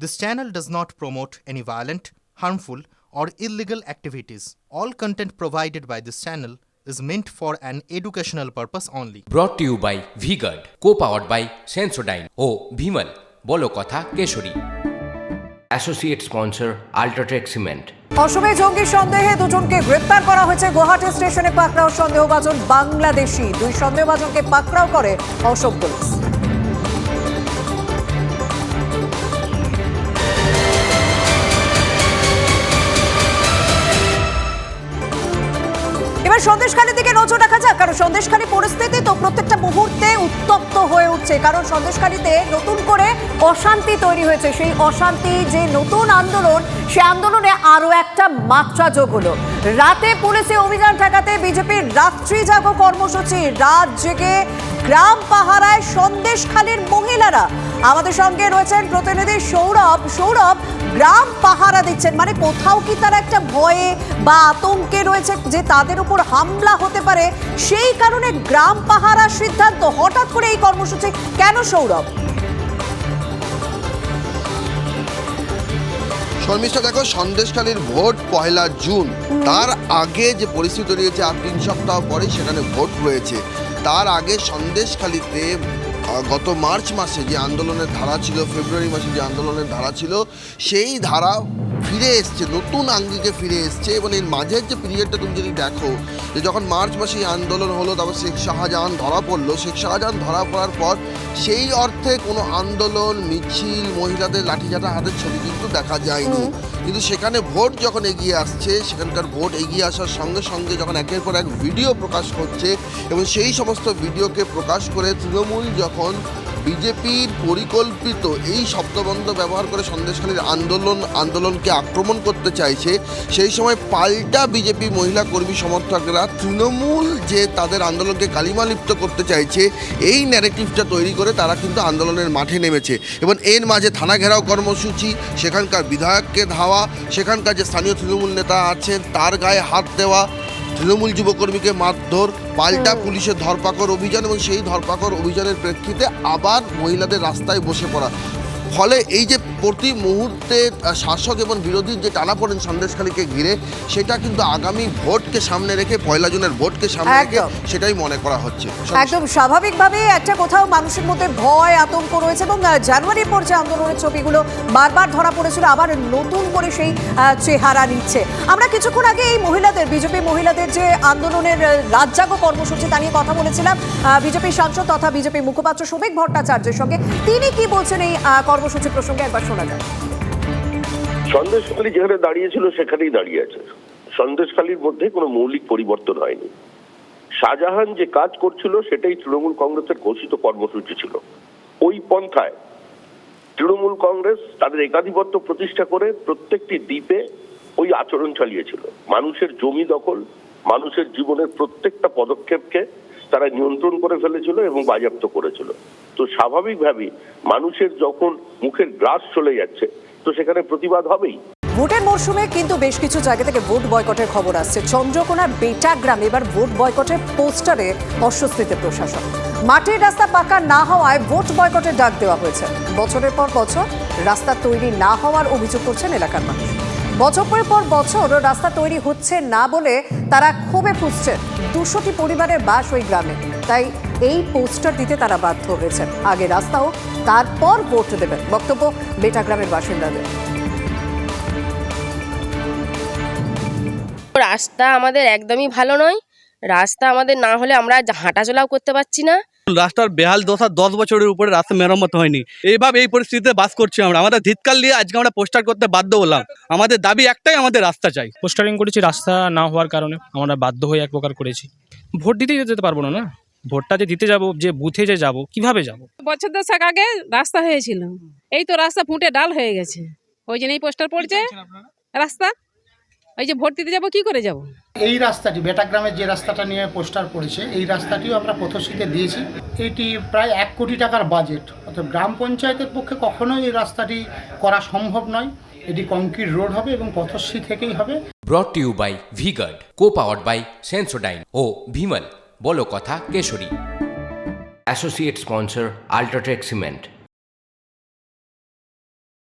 This channel does not promote any violent, harmful, or illegal activities. All content provided by this channel is meant for an educational purpose only. To you by V-Guard co powered by Sensodyne ও ভিমল বলো কথা Keshari associate sponsor UltraTech cement অসমে জঙ্গি সন্দেহে দুজনকে গ্রেপ্তার করা হয়েছে গুয়াহাটি স্টেশনে পাকড়াও সন্দেহভাজন বাংলাদেশি দুই সন্দেহভাজনকে পাকড়াও করে অসম পুলিশ এবার সন্দেশখালীর দিকে নজর রাখা যাক, কারণ সন্দেশখালী পরিস্থিতি তো প্রত্যেকটা মুহূর্তে উত্তপ্ত হয়ে উঠছে, কারণ সন্দেশখালীতে নতুন করে অশান্তি তৈরি হয়েছে। সেই অশান্তি, যে নতুন আন্দোলন, সে আন্দোলনে আরও একটা মাত্রা যোগ হলো। রাতে পুলিশে অভিযান ঠেকাতে বিজেপির রাত্রি জাগো কর্মসূচি। রাত জেগে গ্রাম পাহারায় সন্দেশখালীর মহিলারা। আমাদের সঙ্গে রয়েছেন প্রতিনিধি সৌরভ। সৌরভ গ্রাম পাহারা দিচ্ছেন। মানে কোথাও কি তারা একটা ভয়ে বা আতঙ্কে রয়েছে যে তাদের উপর হামলা হতে পারে? সেই কারণে গ্রাম পাহারা সিদ্ধান্ত হঠাৎ করে এই কর্মসূচি কেন সৌরভ? শর্মিষ্ঠা দেখো সন্দেশখালীর ভোট পয়লা জুন। তার আগে যে পরিস্থিতি রয়েছে আর তিন সপ্তাহ পরে সেখানে ভোট রয়েছে। তার আগে সন্দেশখালীতে গত মার্চ মাসে যে আন্দোলনের ধারা ছিল, ফেব্রুয়ারি মাসে যে আন্দোলনের ধারা ছিল, সেই ধারা ফিরে এসছে নতুন আঙ্গিকে ফিরে এসছে এবং এর মাঝের যে পিরিয়ডটা তুমি যদি দেখো যে যখন মার্চ মাসে এই আন্দোলন হলো তারপর শেখ শাহজাহান ধরা পড়ল শেখ শাহজাহান ধরা পড়ার পর সেই অর্থে কোনো আন্দোলন মিছিল মহিলাদের লাঠিচাটা হাতের ছবি কিন্তু দেখা যায়নি। কিন্তু সেখানে ভোট যখন এগিয়ে আসছে সেখানকার ভোট এগিয়ে আসার সঙ্গে সঙ্গে যখন একের পর এক ভিডিও প্রকাশ করছে এবং সেই সমস্ত ভিডিওকে প্রকাশ করে তৃণমূল যখন বিজেপির পরিকল্পিত এই শব্দবন্ধ ব্যবহার করে সন্দেশখালীর আন্দোলন, আন্দোলনকে আক্রমণ করতে চাইছে, সেই সময় পাল্টা বিজেপি মহিলা কর্মী সমর্থকরা তৃণমূল যে তাদের আন্দোলনকে কালিমালিপ্ত করতে চাইছে, এই ন্যারেটিভটা তৈরি করে তারা কিন্তু আন্দোলনের মাঠে নেমেছে। এবং এর মাঝে থানা ঘেরাও কর্মসূচি, সেখানকার বিধায়ককে ধাওয়া, সেখানকার যে স্থানীয় তৃণমূল নেতা আছেন তার গায়ে হাত দেওয়া তৃণমূল যুবকর্মীকে মারধর, পাল্টা পুলিশের ধরপাকড় অভিযান এবং সেই ধরপাকড় অভিযানের প্রেক্ষিতে আবার মহিলাদের রাস্তায় বসে পড়া। ফলে এই যে প্রতি মুহূর্তে শাসক এবং বিরোধীর যে টানাপোড়েন সন্দেশখালীকে ঘিরে সেটা কিন্তু আগামী ভোটকে সামনে রেখে পয়লা জুনের ভোটকে সামনে রেখে সেটাই মনে করা হচ্ছে। একদম স্বাভাবিকভাবে একটা কোথাও মানুষের মধ্যে ভয় আতঙ্ক রয়েছে এবং আহ, জানুয়ারির পর যে আন্দোলনের ছবিগুলো বারবার ধরা পড়েছিল আবার নতুন করে সেই চেহারা নিচ্ছে। আমরা কিছুক্ষণ আগে এই মহিলাদের বিজেপি মহিলাদের যে আন্দোলনের রাজ্জাগো কর্মসূচি তা নিয়ে কথা বলেছিলাম। বিজেপি সাংসদ তথা বিজেপি মুখপাত্র শ্রমিক ভট্টাচার্যের সঙ্গে। তিনি কি বলছেন এই কর্মসূচি প্রসঙ্গে একবার শোনা যায় সন্দেশখালী যেখানে দাঁড়িয়েছিল, সেখানেই দাঁড়িয়ে আছে। সন্দেশখালীর মধ্যে কোনো মৌলিক পরিবর্তন হয়নি। শাহজাহান যে কাজ করছিল, সেটাই তৃণমূল কংগ্রেসের ঘোষিত কর্মসূচি ছিল। ওই পন্থায় তৃণমূল কংগ্রেস তাদের একাধিপত্য প্রতিষ্ঠা করে প্রত্যেকটি দ্বীপে ওই আচরণ চালিয়েছিল। মানুষের জমি দখল, মানুষের জীবনের প্রত্যেকটা পদক্ষেপকে তারা নিয়ন্ত্রণ করে ফেলেছিল এবং বাজেয়াপ্ত করেছিল। তো স্বাভাবিকভাবেই মানুষের যখন মুখের গ্রাস চলে যাচ্ছে, তো সেখানে প্রতিবাদ হবেই। ভোটের মরশুমে কিন্তু বেশ কিছু জায়গা থেকে ভোট বয়কটের খবর আসছে। চন্দ্রকোনার বেটা গ্রামে এবার ভোট বয়কটের পোস্টারে অস্বস্তিতে প্রশাসন। মাটির রাস্তা পাকা না হওয়ায় ভোট বয়কটের ডাক দেওয়া হয়েছে। বছরের পর বছর রাস্তা তৈরি না হওয়ার অভিযোগ করছেন এলাকার মানুষ। বছরের পর বছর রাস্তা তৈরি হচ্ছে না বলে তারা ক্ষোভে ফুসছেন। দুশোটি পরিবারের বাস ওই গ্রামে। তাই এই পোস্টার দিতে তারা বাধ্য হয়েছেন। আগে রাস্তাও, তারপর ভোট দেবেন। বক্তব্য বেটা গ্রামের বাসিন্দাদের। রাস্তা আমাদের একদমই ভালো নয়। রাস্তা আমাদের না হলে আমরা হাঁটাচলাও করতে পারছি না। রাস্তার বেহাল দশা দশ বছরের উপরে রাস্তা মেরামত হয়নি। এইভাবে এই পরিস্থিতিতে বাস করছি আমরা। আমাদের ধিৎকাল নিয়ে আজকে আমরা পোস্টার করতে বাধ্য হলাম। আমাদের দাবি একটাই আমাদের রাস্তা চাই। পোস্টারিং করেছি রাস্তা না হওয়ার কারণে। আমরা বাধ্য হয়ে এক প্রকার করেছি। ভোট দিতেই যেতে পারব না না? ভোটটা যে দিতে যাব যে বুথে যে যাব কীভাবে যাব? বছর দশেক আগে রাস্তা হয়েছিল। এই তো রাস্তা ফুটে ডাল হয়ে গেছে। ওই জন্য এই পোস্টার পড়ছে। রাস্তা ওই যে ভোট দিতে যাব কি করে যাব? এই রাস্তাটি বেটাগ্রামের যে রাস্তাটা নিয়ে পোস্টার পড়েছে এই রাস্তাটিও আমরা পথশ্রীতে দিয়েছি। এটি প্রায় এক কোটি টাকার বাজেট। অর্থাৎ গ্রাম পঞ্চায়েতের পক্ষে কখনোই এই রাস্তাটি করা সম্ভব নয়। এটি কংক্রিট রোড হবে এবং পথশ্রী থেকেই হবে। Brought you by V-Guard co powered by Sensodyne ও ভিমল বলো কথা Keshari. Associate sponsor UltraTech cement